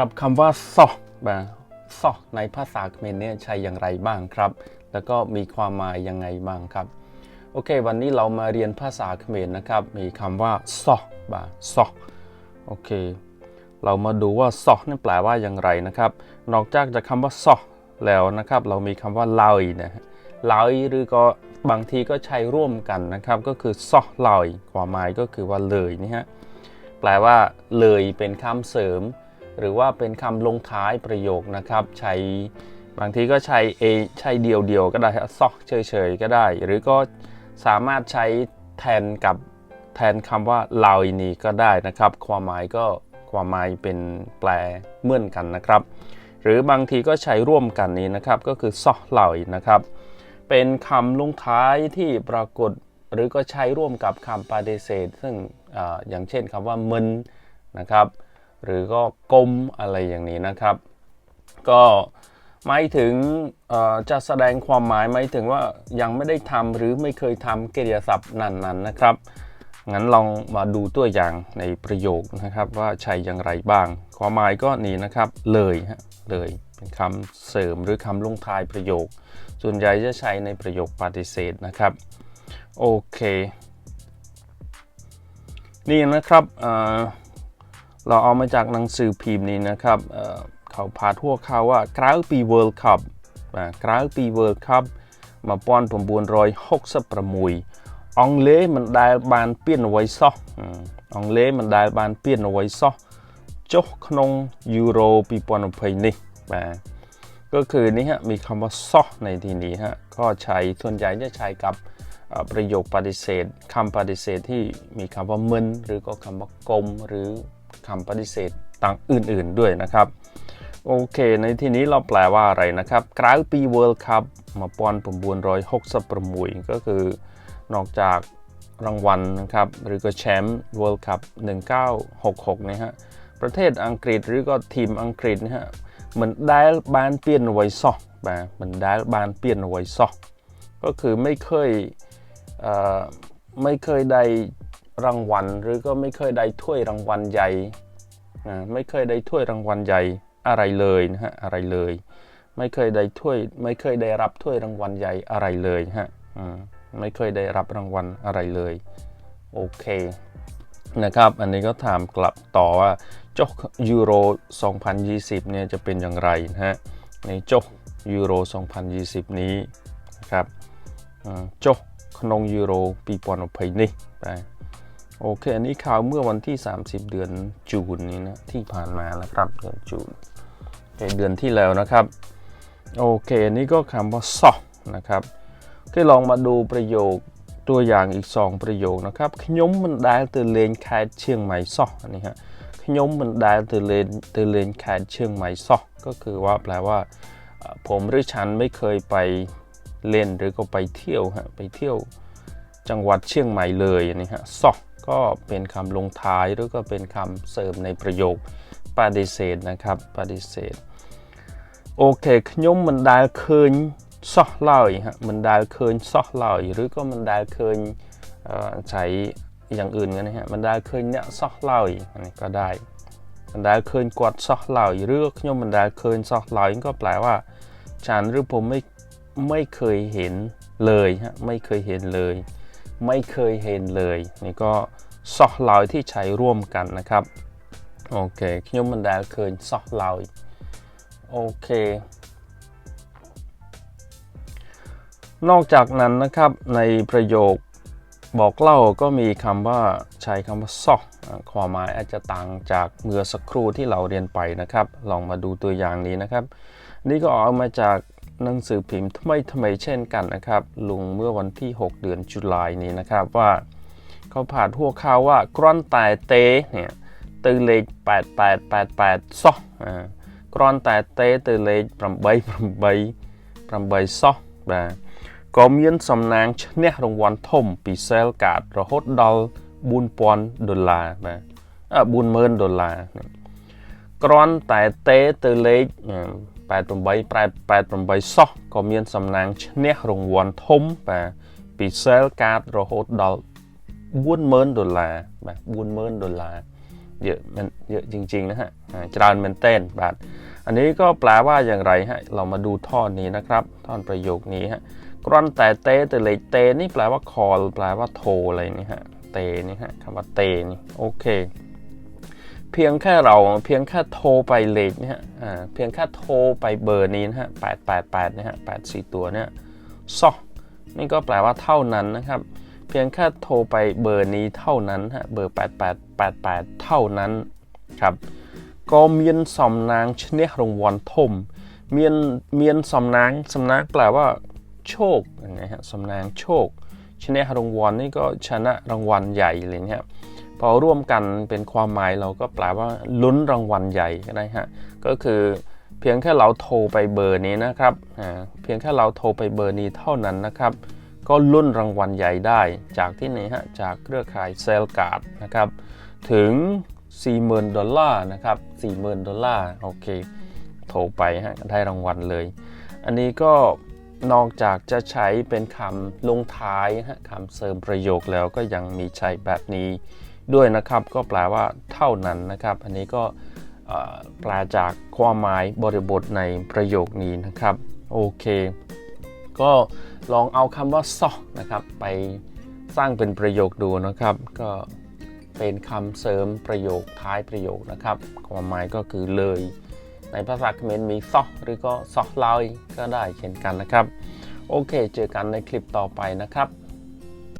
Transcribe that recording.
ครับคำว่าซอแบบซอในภาษาเขมรเนี่ยใช้อย่างไรบ้างครับ แล้วก็มีความหมายยังไงบ้างครับ โอเค วันนี้เรามาเรียนภาษาเขมรนะครับ มีคำว่าซอแบบซอโอเค เรามาดูว่าซอนี่แปลว่าอย่างไรนะครับ นอกจากจะคำว่าซอแล้วนะครับ เรามีคำว่าลอยนะฮะลอยหรือก็บางทีก็ใช้ร่วมกันนะครับ ก็คือซอลอยความหมายก็คือว่าเลยนี่ฮะแปลว่าเลยเป็นคำเสริม หรือว่าเป็นคำลงท้ายประโยคนะครับ ใช้บางทีก็ใช้เอใช้เดียวเดียวๆก็ได้ซอกเฉยๆก็ได้ หรือก็สามารถใช้แทนกับแทนคำว่าลาวนี้ก็ได้นะครับ ความหมายก็ความหมายเป็นแปลเหมือนกันนะครับ หรือบางทีก็ใช้ร่วมกันนี้นะครับ ก็คือซอกลาวนะครับ เป็นคำลงท้ายที่ปรากฏหรือก็ใช้ร่วมกับคำปฏิเสธ ซึ่งออย่างเช่นคำว่ามึนนะครับ หรือก็กลมอะไรอย่างนี้นะครับ ก็หมายถึงจะแสดงความหมายหมายถึงว่ายังไม่ได้ทำหรือไม่เคยทำกริยาศัพท์นั้นๆนะครับงั้นลองมาดูตัวอย่างในประโยคนะครับว่าใช้อย่างไรบ้าง ความหมายก็นี่นะครับเลยฮะเลยเป็นคำเสริมหรือคำลงท้ายประโยค ส่วนใหญ่จะใช้ในประโยคปฏิเสธนะครับโอเค นี่นะครับ เราเอามาจากหนังสือพิมพ์นี้นะครับเขาพาทั่วข่าวว่ากราวปีเวิลด์คัพกราวปีเวิลด์คัพมาป้อนผมบุญรอยหกสิบประมุยองเล่มันได้บานเปลี่ยนไว้ซอองเล่มันได้บานเปลี่ยนไว้ซอจกนงยูโรปีปอนเพยนี่ก็คือนี่ฮะมีคำว่าซอในที่นี้ฮะก็ใช้ส่วนใหญ่จะใช้กับประโยคปฏิเสธคำปฏิเสธที่มีคำว่ามึนหรือก็คำว่ากลมหรือ คำปฏิเสธต่างอื่นๆด้วยนะครับโอเค ในที่นี้เราแปลว่าอะไรนะครับกลางปี World Cup มาปอนผมบวนร้อยหกสประมุยก็คือนอกจากรางวัลนะครับ หรือก็แชมป์ World Cup 1966นะฮะ ประเทศอังกฤษหรือก็ทีมอังกฤษนะฮะมันได้บานเปลี่ยนไว้ซอกมามันได้บานเปลี่ยนไว้ซอกก็คือไม่เคยไม่เคยได้ รางวัล หรือก็ไม่เคยได้ถ้วยรางวัลใหญ่นะไม่เคยได้ถ้วยรางวัลใหญ่อะไรเลยนะฮะอะไรเลย ไม่เคยได้ถ้วยไม่เคยได้รับถ้วยรางวัลใหญ่อะไรเลยฮะอืมไม่เคยได้รับรางวัลอะไรเลยโอเคนะครับ อันนี้ก็ถามกลับต่อว่าจกยูโร 2020 เนี่ยจะเป็นอย่างไรนะฮะในจกยูโร 2020 นี้นะครับจกขนงยูโรปีปอนอภัยนี่ไป โอเค อันนี้ข่าวเมื่อวันที่ 30 เดือนจูนนี้นะที่ผ่านมาแล้วครับเดือนจูนโอเคเดือนที่แล้วนะครับ โอเคอันนี้ก็คำว่าซอกนะครับก็ลองมาดูประโยคตัวอย่างอีก 2 ประโยคนะครับខ្ញុំមិនដែលទៅលេងខេត្តឈៀងใหม่សោះอันนี้ฮะខ្ញុំមិនដែលទៅលេងទៅលេงខេត្តឈៀងใหม่សោះก็คือว่าแปลว่าเอ่อผมหรือฉันไม่เคยไปเล่นหรือก็ไปเที่ยวฮะไปเที่ยวจังหวัดเชียงใหม่เลยอันนี้ฮะซอก ก็เป็นคำลงท้ายหรือก็เป็นคำเสริมในประโยคปฏิเสธนะครับปฏิเสธโอเคขยมมันได้เคนซอกเลอยฮะมันได้เคนซอกเลอยหรือก็มันได้เคนใช้อย่างอื่นกันนะฮะมันได้เคนเนี่ยซอกเลอยอันนี้ก็ได้มันได้เคนกวาดซอกเลอยหรือขยมมันได้เคนซอกเลอยก็แปลว่าฉันหรือผมไม่ไม่เคยเห็นเลยฮะไม่เคยเห็นเลย ไม่เคยเห็นเลยนี่ก็ซอลอยที่ใช้ร่วมกันนะครับโอเคខ្ញុំមិនដែលឃើញសោះឡើយโอเค นอกจากนั้นนะครับในประโยคบอกเล่าก็มีคำว่าใช้คำว่าซอกอ่าความหมายอาจจะต่างจากเมื่อสักครู่ที่เราเรียนไปนะครับ ลองมาดูตัวอย่างนี้นะครับ นี่ก็เอามาจาก หนังสือพิมพ์ทำไมทำไมเช่นกันนะครับลงเมื่อวันที่ 6 เดือนจุลายนี้นะครับว่า เขาผ่านหัวข่าวว่ากรอนแต่เตเนี่ยตือเลข8888ซอกอ่ากรอนแต่เตตือเลข8888 8ซอกបាទក៏មានសំណាងឈ្នះរង្វាន់ធំពី Cell Card រហូតដល់4000ដុល្លារបាទអឺ40000ដុល្លារគ្រាន់តែទេទៅលេខ 88 88សោះក៏មានសំណាងឈ្នះរង្វាន់ធំបាទពី Cell Card រហូតដល់40000ដុល្លារបាទ40000ដុល្លារ เยอะมันเยอะจริงๆนะฮะอ่าจรานเมนเต้นบาทอันนี้ก็แปลว่าอย่างไรฮะเรามาดูท่อนนี้นะครับท่อนประโยคนี้ฮะกรอนแต่เตแต่เลยเตนี่แปลว่า call แปลว่าโทรอะไรนี่ฮะเตนี่ฮะคำว่าเตนี่โอเค เพียงแค่เราเพียงแค่โทรไปเลทเนี่ยฮะอ่าเพียงแค่โทรไปเบอร์นี้นะฮะ888เนี่ยฮะ84ตัวเนี่ยซอนี่ก็แปลว่าเท่านั้นนะครับ เพียงแค่โทรไปเบอร์นี้เท่านั้นฮะเบอร์8888เท่านั้นครับก็เมียนสำนางชนะรางวัลทมเมียนเมียนสำนางสำนางแปลว่าโชคนะฮะสำนางโชคชนะรางวัลนี่ก็ชนะรางวัลใหญ่เลยเนี่ย พอร่วมกันเป็นความหมายเราก็แปลว่าลุ้นรางวัลใหญ่ก็ได้ฮะก็คือเพียงแค่เราโทรไปเบอร์นี้นะครับเพียงแค่เราโทรไปเบอร์นี้เท่านั้นนะครับ ก็ลุ้นรางวัลใหญ่ได้จากที่ไหนฮะจากเครือข่ายเซลการ์ดนะครับถึง 40,000 ดอลลาร์นะครับ 40,000 ดอลลาร์โอเคโทรไปฮะได้รางวัลเลย อันนี้ก็นอกจากจะใช้เป็นคำลงท้ายฮะคำเสริมประโยคแล้วก็ยังมีใช้แบบนี้ ด้วยนะครับ ก็แปลว่าเท่านั้นนะครับ อันนี้ก็แปลจากความหมายบริบทในประโยคนี้นะครับ โอเค ก็ลองเอาคำว่าซอนะครับ ไปสร้างเป็นประโยคดูนะครับ ก็เป็นคำเสริมประโยคท้ายประโยคนะครับ ความหมายก็คือเลย ในภาษาเขมรมีซอหรือก็ซอลอยก็ได้เช่นกันนะครับ โอเค เจอกันในคลิปต่อไปนะครับ